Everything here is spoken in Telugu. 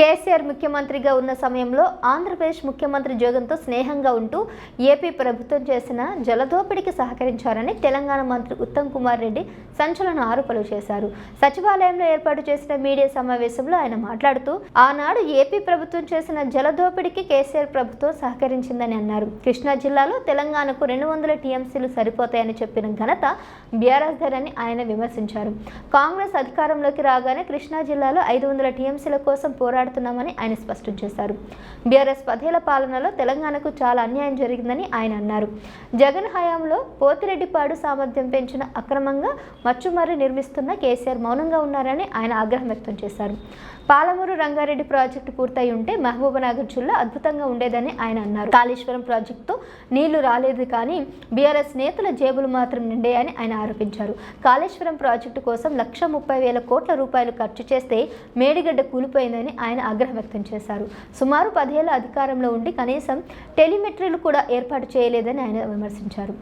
కేసీఆర్ ముఖ్యమంత్రిగా ఉన్న సమయంలో ఆంధ్రప్రదేశ్ ముఖ్యమంత్రి జగన్తో స్నేహంగా ఉంటూ ఏపీ ప్రభుత్వం చేసిన జలదోపిడికి సహకరించారని తెలంగాణ మంత్రి ఉత్తమ్ కుమార్ రెడ్డి సంచలన ఆరోపణలు చేశారు. సచివాలయంలో ఏర్పాటు చేసిన మీడియా సమావేశంలో ఆయన మాట్లాడుతూ ఆనాడు ఏపీ ప్రభుత్వం చేసిన జలదోపిడికి కేసీఆర్ ప్రభుత్వం సహకరించిందని అన్నారు. కృష్ణా జిల్లాలో తెలంగాణకు రెండు వందల టీఎంసీలు సరిపోతాయని చెప్పిన ఘనత బీఆర్ఎస్ ఆయన విమర్శించారు. కాంగ్రెస్ అధికారంలోకి రాగానే కృష్ణా జిల్లాలో ఐదు వందల టీఎంసీల కోసం పోరాడుతున్నామని ఆయన స్పష్టం చేశారు. బీఆర్ఎస్ పదేళ్ళ పాలనలో తెలంగాణకు చాలా అన్యాయం జరిగిందని ఆయన అన్నారు. జగన్ హయాంలో పోతిరెడ్డిపాడు సామర్థ్యం పెంచిన అక్రమంగా మచ్చుమర్రి నిర్మిస్తున్న కేసీఆర్ మౌనంగా ఉన్నారని ఆయన ఆగ్రహం వ్యక్తం చేశారు. పాలమూరు రంగారెడ్డి ప్రాజెక్టు పూర్తయి ఉంటే మహబూబ్నగర్ జిల్లా అద్భుతంగా ఉండేదని ఆయన అన్నారు. కాళేశ్వరం ప్రాజెక్టుతో నీళ్ళు రాలేదు కానీ బీఆర్ఎస్ నేతల జేబులు మాత్రం నిండాయని ఆయన ఆరోపించారు. కాళేశ్వరం ప్రాజెక్టు కోసం లక్ష ముప్పై వేల కోట్ల రూపాయలు ఖర్చు చేస్తే మేడిగడ్డ కూలిపోయిందని ఆయన ఆయన ఆగ్రహం వ్యక్తం చేశారు. సుమారు పదేళ్ళ అధికారంలో ఉండి కనీసం టెలిమెట్రీలు కూడా ఏర్పాటు చేయలేదని ఆయన విమర్శించారు.